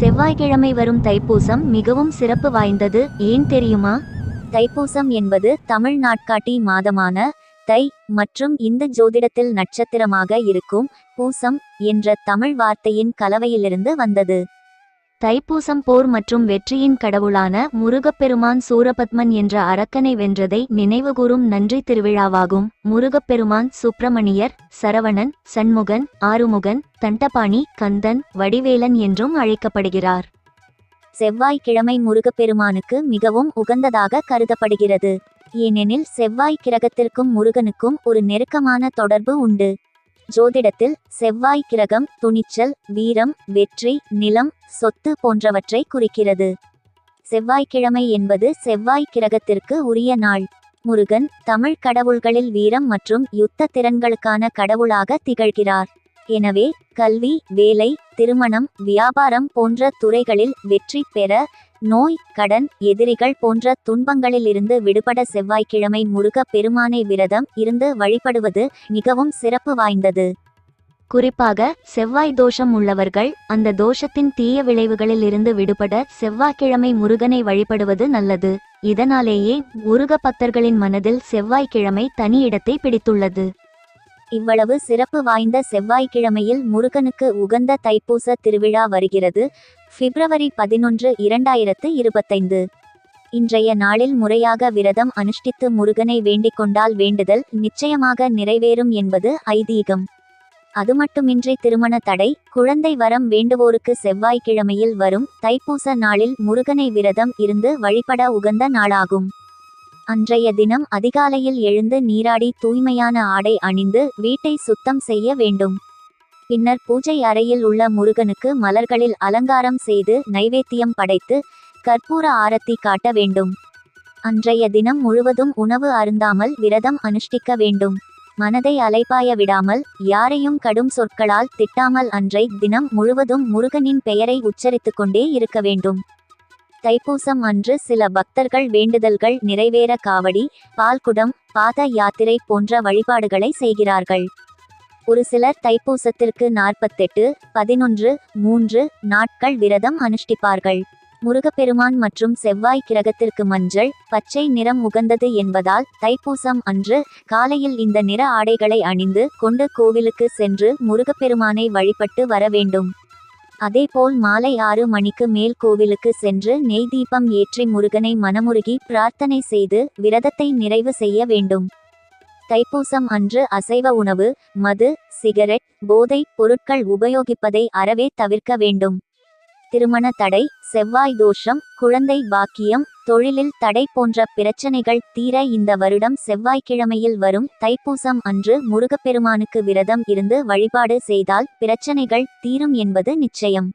செவ்வாய்க்கிழமை வரும் தைப்பூசம் மிகவும் சிறப்பு வாய்ந்தது. ஏன் தெரியுமா? தைப்பூசம் என்பது தமிழ் நாட்காட்டி மாதமான தை மற்றும் இந்து ஜோதிடத்தில் நட்சத்திரமாக இருக்கும் பூசம் என்ற தமிழ் வார்த்தையின் கலவையிலிருந்து வந்தது. தைப்பூசம் போர் மற்றும் வெற்றியின் கடவுளான முருகப்பெருமான் சூரபத்மன் என்ற அரக்கனை வென்றதை நினைவுகூரும் நன்றி திருவிழாவாகும். முருகப்பெருமான் சுப்பிரமணியர் சரவணன் சண்முகன் ஆறுமுகன் தண்டபாணி கந்தன் வடிவேலன் என்றும் அழைக்கப்படுகிறார். செவ்வாய்க்கிழமை முருகப்பெருமானுக்கு மிகவும் உகந்ததாக கருதப்படுகிறது. ஏனெனில் செவ்வாய் கிரகத்திற்கும் முருகனுக்கும் ஒரு நெருக்கமான தொடர்பு உண்டு. ஜோதிடத்தில் செவ்வாய் கிரகம் துணிச்சல் வீரம் வெற்றி நிலம் சொத்து போன்றவற்றை குறிக்கிறது. செவ்வாய்க்கிழமை என்பது செவ்வாய் கிரகத்திற்கு உரிய நாள். முருகன் தமிழ் கடவுள்களில் வீரம் மற்றும் யுத்த திறன்களுக்கான கடவுளாக திகழ்கிறார். எனவே கல்வி வேலை திருமணம் வியாபாரம் போன்ற துறைகளில் வெற்றி பெற நோய் கடன் எதிரிகள் போன்ற துன்பங்களிலிருந்து விடுபட செவ்வாய்க்கிழமை முருக பெருமானை விரதம் இருந்து வழிபடுவது மிகவும் சிறப்பு வாய்ந்தது. குறிப்பாக செவ்வாய் தோஷம் உள்ளவர்கள் அந்த தோஷத்தின் தீய விளைவுகளில் இருந்து விடுபட செவ்வாய்க்கிழமை முருகனை வழிபடுவது நல்லது. இதனாலேயே முருக பக்தர்களின் மனதில் செவ்வாய்க்கிழமை தனி இடத்தை பிடித்துள்ளது. இவ்வளவு சிறப்பு வாய்ந்த செவ்வாய்க்கிழமையில் முருகனுக்கு உகந்த தைப்பூச திருவிழா வருகிறது. பிப்ரவரி பதினொன்று இரண்டாயிரத்து இருபத்தைந்து. இன்றைய நாளில் முறையாக விரதம் அனுஷ்டித்து முருகனை வேண்டிக் கொண்டால் வேண்டுதல் நிச்சயமாக நிறைவேறும் என்பது ஐதீகம். அது மட்டுமின்றி திருமண தடை குழந்தை வரம் வேண்டுவோருக்கு செவ்வாய்க்கிழமையில் வரும் தைப்பூச நாளில் முருகனை விரதம் இருந்து வழிபட உகந்த நாளாகும். அன்றைய தினம் அதிகாலையில் எழுந்து நீராடி தூய்மையான ஆடை அணிந்து வீட்டை சுத்தம் செய்ய வேண்டும். பின்னர் பூஜை அறையில் உள்ள முருகனுக்கு மலர்களில் அலங்காரம் செய்து நைவேத்தியம் படைத்து கற்பூர ஆரத்தி காட்ட வேண்டும். அன்றைய தினம் முழுவதும் உணவு அருந்தாமல் விரதம் அனுஷ்டிக்க வேண்டும். மனதை அலைப்பாய விடாமல் யாரையும் கடும் சொற்களால் திட்டாமல் அன்றை தினம் முழுவதும் முருகனின் பெயரை உச்சரித்துக்கொண்டே இருக்க வேண்டும். தைப்பூசம் அன்று சில பக்தர்கள் வேண்டுதல்கள் நிறைவேற காவடி பால்குடம் பாத யாத்திரை போன்ற வழிபாடுகளை செய்கிறார்கள். ஒரு சிலர் தைப்பூசத்திற்கு நாற்பத்தெட்டு பதினொன்று மூன்று நாட்கள் விரதம் அனுஷ்டிப்பார்கள். முருகப்பெருமான் மற்றும் செவ்வாய் கிரகத்திற்கு மஞ்சள் பச்சை நிறம் உகந்தது என்பதால் தைப்பூசம் அன்று காலையில் இந்த நிற ஆடைகளை அணிந்து கொண்டு கோவிலுக்கு சென்று முருகப்பெருமானை வழிபட்டு வர வேண்டும். அதேபோல் மாலை ஆறு மணிக்கு மேல் கோவிலுக்கு சென்று நெய் தீபம் ஏற்றி முருகனை மனமுருகி பிரார்த்தனை செய்து விரதத்தை நிறைவு செய்ய வேண்டும். தைப்பூசம் அன்று அசைவ உணவு மது சிகரெட் போதை பொருட்கள் உபயோகிப்பதை அறவே தவிர்க்க வேண்டும். திருமண தடை செவ்வாய் தோஷம் குழந்தை பாக்கியம் தொழிலில் தடை போன்ற பிரச்சனைகள் தீர இந்த வருடம் செவ்வாய்க்கிழமையில் வரும் தைப்பூசம் அன்று முருகப்பெருமானுக்கு விரதம் இருந்து வழிபாடு செய்தால் பிரச்சனைகள் தீரும் என்பது நிச்சயம்.